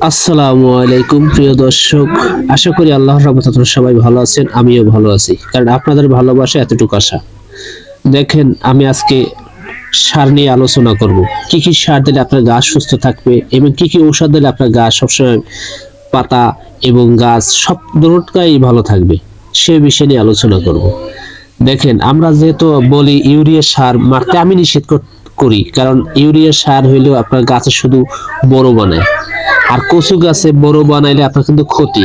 আসসালামু আলাইকুম, প্রিয় দর্শক। আশা করি আল্লাহর রহমতে আপনারা সবাই ভালো আছেন, আমিও ভালো আছি। কারণ আপনাদের ভালোবাসা এতটুকু আশা। দেখেন, আমি আজকে সার নিয়ে আলোচনা করব। কি কি সার দিলে আপনার গাছ সুস্থ থাকবে এবং কি কি ঔষধ দিলে আপনার গাছ সবসময় পাতা এবং গাছ সব দুটোটাই ভালো থাকবে, সে বিষয় নিয়ে আলোচনা করব। দেখেন, আমরা যেহেতু বলি ইউরিয়া সার মারতে আমি নিষেধ কর- করি, কারণ ইউরিয়া সার হইলেও আপনার গাছে শুধু বড় বানায়। আর কচু গাছে বড় বানাইলে আপনার কিন্তু ক্ষতি,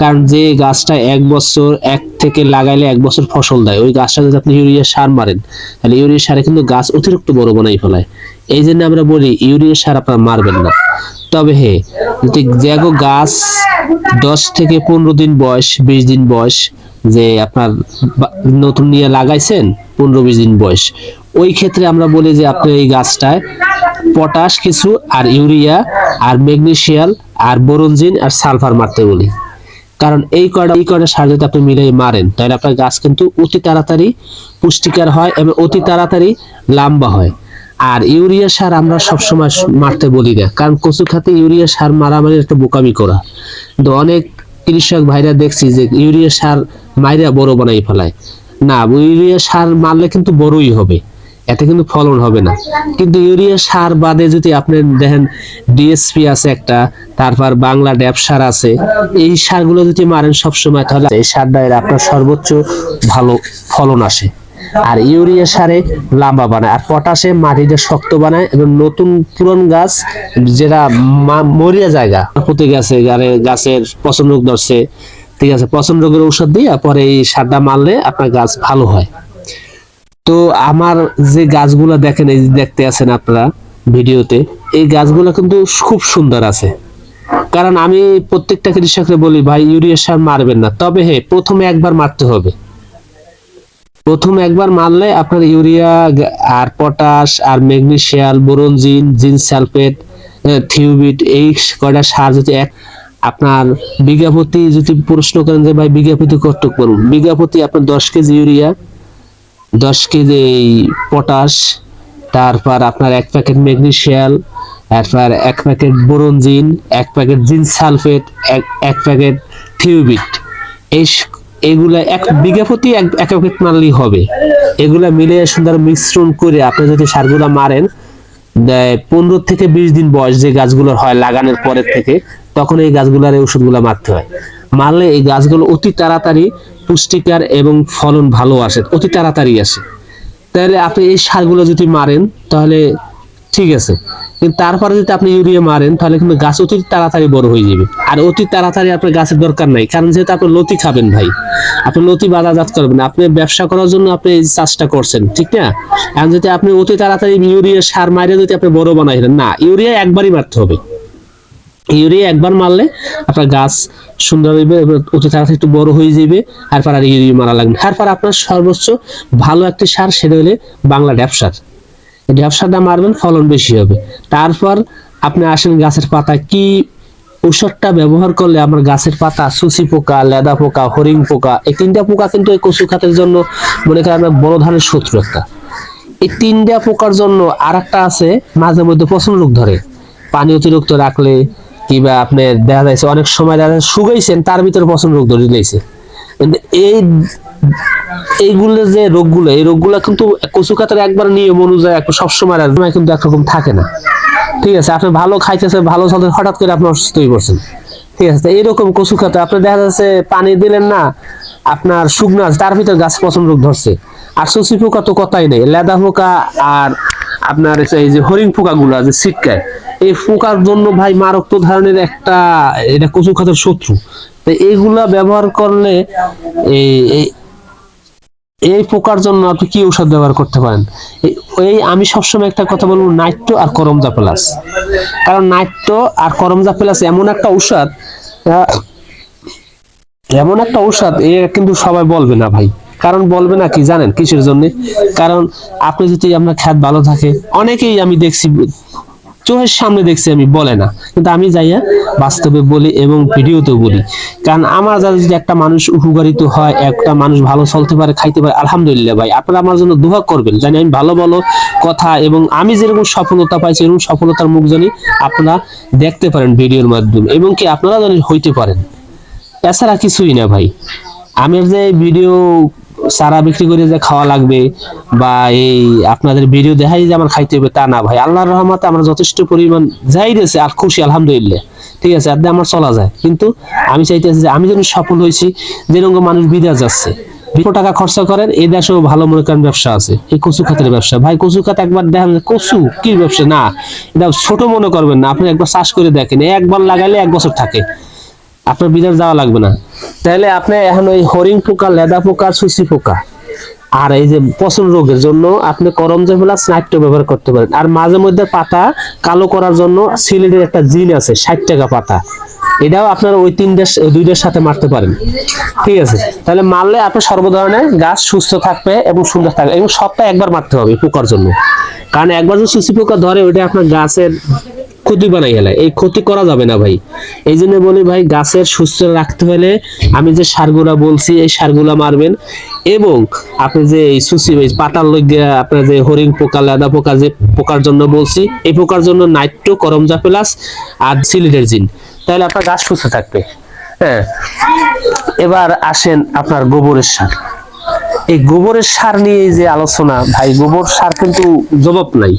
কারণ যে গাছটা এক বছর, এক থেকে লাগাইলে এক বছর ফসল দেয়, ওই গাছটা যদি আপনি ইউরিয়া সার মারেন, তাহলে ইউরিয়া সারে কিন্তু গাছ অতিরিক্ত বড় বানাই ফেলায়। এই জন্য আমরা বলি, ইউরিয়া সার আপনারা মারবেন না। তবে হে, যদি যেগো গাছ দশ থেকে পনেরো দিন বয়স, বিশ দিন বয়স যে আপনার নতুন নিয়ে লাগাইছেন পনেরো বিশ দিন বয়স। ওই ক্ষেত্রে আমরা বলি যে আপনি এই গাছটায় পটাশ কিছু আর ইউরিয়া আর ম্যাগনেসিয়াল আর বোরনজিন আর সালফার মারতে বলি। কারণ এই কয়টা এই কয়টা সার যদি আপনি মিলিয়ে মারেন, তাহলে আপনার গাছ কিন্তু অতি তাড়াতাড়ি পুষ্টিকর হয় এবং অতি তাড়াতাড়ি লম্বা হয়। আর ইউরিয়া সার আমরা সবসময় মারতে বলি না, কারণ কচু খাতে ইউরিয়া সার মারা মানে একটা বোকামি করা। তো অনেক কৃষক ভাইরা দেখছি যে ইউরিয়া সার মাইরা বড় বানাই ফেলায়। না, ইউরিয়া সার মারলে কিন্তু বড়ই হবে। এতে কিন্তু ফলন হবে না। কিন্তু ইউরিয়া সার বাদে যদি আপনি দেখেন ডিএসপি আছে একটা, তারপর বাংলা ড্যাপ সার আছে, এই সারগুলো যদি মারেন সবসময়, তাহলে এই সারটা এর আপনার সর্বোচ্চ ভালো ফলন আসে। আর ইউরিয়া সারে লাম্বা বানায়, আর পটাশে মাটিটা শক্ত বানায়, এবং নতুন পুরন গাছ যেটা মরিয়া জায়গা, প্রতি গাছে গাছের পছন্দ ধরছে ঠিক আছে পছন্দ রোগের ঔষধ দিয়ে পরে এই সারটা মারলে আপনার গাছ ভালো হয়। তো আমার যে গাছগুলো দেখেন, এই দেখতে আছেন আপনারা ভিডিওতে, এই গাছগুলো কিন্তু খুব সুন্দর আছে। কারণ আমি প্রত্যেকটা কৃষককে বলি, ভাই, ইউরিয়া সার মারবেন না। তবে হ্যাঁ প্রথমে একবার মারতে হবে। প্রথম একবার মারলে আপনার ইউরিয়া আর পটাশ, আর ম্যাগনেসিয়াল বোরনজিন জিন সালফেট থিউবিট, এই কয়টা সার যদি এক আপনার বিঘা প্রতি যদি প্রশ্ন করেন যে, ভাই, বিঘা প্রতি কত করুন? বিঘা প্রতি আপনার দশ কেজি ইউরিয়া, দশ কেজি পটাশ, তারপর আপনার এক প্যাকেট ম্যাগনেসিয়াল তারপর এক প্যাকেট বোরনজিন, এক প্যাকেট জিন সালফেট, এক এক প্যাকেট থিউবিট এই এগুলা এক, বিঘা প্রতি এক এক প্যাকেট মারলেই হবে। এগুলা মিলে সুন্দর মিশ্রণ করে আপনি যদি সারগুলা মারেন পনেরো থেকে বিশ দিন বয়স যে গাছগুলোর হয় লাগানোর পরের থেকে তখন এই গাছগুলোর এই ওষুধগুলো মারতে হয়। মারলে এই গাছগুলো অতি তাড়াতাড়ি পুষ্টিকর এবং ফলন ভালো আসে, অতি তাড়াতাড়ি আসে। তাহলে আপনি এই সারগুলো যদি মারেন, তাহলে ঠিক আছে। কিন্তু তারপরে যদি আপনি ইউরিয়া মারেন, তাহলে কিন্তু গাছ অতি তাড়াতাড়ি বড় হয়ে যাবে। আর অতি তাড়াতাড়ি আপনার গাছের দরকার নাই। কারণ যেহেতু আপনি লতি খাবেন ভাই, আপনি লতি বাজারজাত করবেন, আপনি ব্যবসা করার জন্য আপনি এই চাষটা করছেন, ঠিক না? এখন যদি আপনি অতি তাড়াতাড়ি ইউরিয়া সার মারে যদি আপনি বড় বানাইলেন, না, ইউরিয়া একবারই মারতে হবে। ইউরিয়া একবার মারলে আপনার গাছ সুন্দর হইবে অতি তাড়াতাড়ি একটু বড় হয়ে যাবে তারপর আর ইউরিয়া মারা লাগবে তারপর আপনার সর্বোচ্চ ভালো একটি সার, সেটা হলে বাংলা ড্যাপ সার। এই ড্যাপ সারটা মারবেন, ফলন বেশি হবে। তারপর আপনি আসেন গাছের পাতা কি ঔষধটা ব্যবহার করলে আমার গাছের পাতা সুসি পোকা, লেদা পোকা হরিং পোকা, এই তিনটা পোকা কিন্তু এই কচু খাতের জন্য মনে করেন বড় ধরনের শত্রু একটা। এই তিনটা পোকার জন্য আর একটা আছে, মাঝে মধ্যে পছন্দ রোগ ধরে। পানি অতিরিক্ত রাখলে কিংবা আপনি দেখা যাচ্ছে অনেক সময় দেখা যাচ্ছে শুকাইছেন, তার ভিতরে পছন্দ রোগ ধরে দিয়েছে কিন্তু এই এইগুলো যে রোগগুলো, এই রোগগুলো কিন্তু কচু খাতের একবার নিয়ম অনুযায়ী সবসময় কিন্তু একরকম থাকে না। ঠিক আছে, আপনি ভালো খাইতেছে ভালো চলতে হঠাৎ করে আপনি অসুস্থ হয়ে পড়ছেন। ঠিক আছে এইরকম কচু খাতে আপনি দেখা যাচ্ছে পানি দিলেন না, আপনার শুকনো আছে, তার ভিতরে গাছ পছন্দ রোগ ধরছে। আর শশী পোকা তো কথাই নেই, লেদা পোকা আর আপনার এই যে হরিণ পোকা গুলো আছে, ছিটকায়। এই পোকার জন্য ভাই মারাত্মক ধরনের একটা, এটা কচু খাতের শত্রু। তো এইগুলা ব্যবহার করলে এই, এই- পোকার জন্য আপনি কি ঔষধ ব্যবহার করতে পারেন? এই- আমি সবসময় একটা কথা বলব, নাইট্রো আর করমজা প্লাস। কারণ নাইট্রো আর করমজা প্লাস এমন একটা ঔষধ এমন একটা ঔষধ, এ কিন্তু সবাই বলবে না ভাই। কারণ বলবে না কি, জানেন কিসের জন্য? কারণ আপনি যদি আপনার খ্যাত ভালো থাকে, অনেকেই আমি দেখছি চোখের সামনে দেখছি আমি, বলে না। কিন্তু আমি যাইয়া বাস্তবে বলি এবং ভিডিওতেও বলি। কারণ আমার দ্বারা যদি একটা মানুষ উপকারিত হয়, একটা মানুষ ভালো চলতে পারে, খাইতে পারে, আলহামদুলিল্লাহ ভাই, আপনারা আমার জন্য দোয়া করবেন। জানি আমি ভালো ভালো কথা এবং আমি যেরকম সফলতা পাইছি, এরকম সফলতার মুখ জানি আপনারা দেখতে পারেন ভিডিওর মাধ্যমে এবং কি আপনারা জানি হইতে পারেন। এছাড়া কিছুই না ভাই। আমি যে ভিডিও সারা বিক্রি করে যে খাওয়া লাগবে বা এই আপনাদের ভিডিও দেখাই যে আমার খাইতে হবে তা না ভাই। আল্লাহর রহমতে আমরা যথেষ্ট পরিমাণ যাই রয়েছে আর খুশি, আলহামদুলিল্লাহ। ঠিক আছে, আর আমার চলা যায়। কিন্তু আমি চাইতেছি যে আমি যেন সফল হয়েছি, যেরকম মানুষ বিদেশ যাচ্ছে। বিশ টাকা খরচা করেন, এই দেশেও ভালো মনে করেন ব্যবসা আছে। এই কচু খাতের ব্যবসা। ভাই, কচু খাত একবার দেখেন কচু কি ব্যবসা? না, এটা ছোট মনে করবেন না। আপনি একবার চাষ করে দেখেন। একবার লাগাইলে এক বছর থাকে। আপনার বিদেশ যাওয়া লাগবে না। তাহলে আপনি এখন ওই হরিং পোকা, লেদা পোকা সুসি পোকা, আর এই যে পচন রোগের জন্য আপনি করমজা প্লাস নাইট্রো ব্যবহার করতে পারেন। আর মাঝে মধ্যে পাতা কালো করার জন্য সিলেটের একটা জিন আছে, ষাট টাকা পাতা। এটাও আপনার ওই তিনটার দুইটার সাথে মারতে পারেন। ঠিক আছে? তাহলে মারলে আপনার সর্বধরনের গাছ সুস্থ থাকবে এবং সুন্দর থাকবে। এবং সপ্তাহে একবার মারতে হবে পোকার জন্য। কারণ একবার যদি সুসি পোকা ধরে, ওইটা আপনার গাছের ক্ষতি বানাই গেলে এই ক্ষতি করা যাবে না ভাই। এই জন্য বলি ভাই, গাছের সুস্থ রাখতে হলে আমি যে সারগুলা বলছি, এই সারগুলা মারবেন এবং আপনি যে এই সুসি পাতার লগে আপনার যে হরিং পোকা, লাদা পোকা যে পোকার জন্য বলছি, এই পোকার জন্য নাইট্রো করমজা প্লাস আর সিলিডের জিন। তাহলে আপনার গাছ সুস্থ থাকবে। হ্যাঁ। এবার আসেন আপনার গোবরের সার। এই গোবরের সার নিয়ে যে আলোচনা, ভাই, গোবর সার কিন্তু জবাব নাই।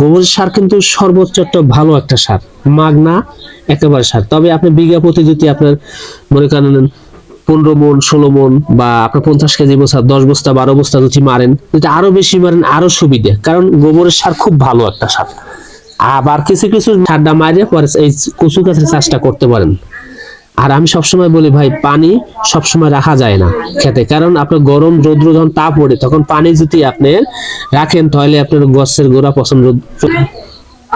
গোবরের সার কিন্তু সর্বোচ্চ একটা ভালো একটা সার, মাগনা একেবারে সার। তবে আপনি বিঘা প্রতি যদি আপনার মনে করেন পনেরো মন, ষোলো মন বা আপনার পঞ্চাশ কেজি বস্তা, দশ বস্তা, বারো বস্তা যদি মারেন, যদি আরও বেশি মারেন, আরও সুবিধা। কারণ গোবরের সার খুব ভালো একটা সার। আবার কিছু কিছু ঠান্ডা মারে পরে এই কচু গাছের চাষটা করতে পারেন। আর আমি সবসময় বলি, ভাই, পানি সবসময় রাখা যায় না খেতে। কারণ আপনার গরম রৌদ্র যখন তাপ পড়ে, তখন পানি যদি আপনি রাখেন, তাহলে আপনার গছের গোড়া পছন্দ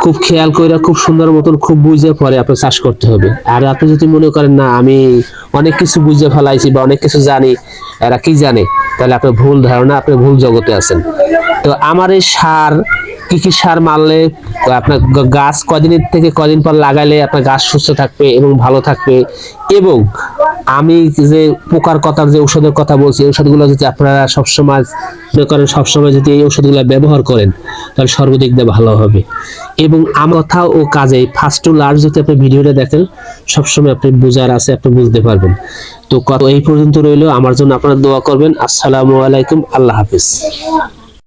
খুব খেয়াল করে খুব সুন্দর মতন খুব বুঝে পরে আপনার চাষ করতে হবে। আর আপনি যদি মনে করেন, না, আমি অনেক কিছু বুঝে ফেলাইছি বা অনেক কিছু জানি, এরা কি জানে? তাহলে আপনার ভুল ধারণা, আপনি ভুল জগতে আছেন। তো আমার এই সার কি কি সার মারলে আপনার গাছ কদিনের থেকে কদিন পর লাগাইলে আপনার গাছ সুস্থ থাকবে এবং ভালো থাকবে? এবং আমি যে পোকার কথা, যে ঔষধের কথা বলছি ওষুধগুলো যদি আপনারা সবসময় মনে করেন, সবসময় যদি এই ওষুধগুলো ব্যবহার করেন, তাহলে সর্বদিক দিয়ে ভালো হবে। এবং আমার কথা ও কাজে ফার্স্ট টু লাস্ট যদি আপনি ভিডিওটা দেখেন, সবসময় আপনি বুঝার আছে, আপনি বুঝতে পারবেন। তো এই পর্যন্ত রইল। আমার জন্য আপনারা দোয়া করবেন। আসসালামু আলাইকুম। আল্লাহ হাফিজ।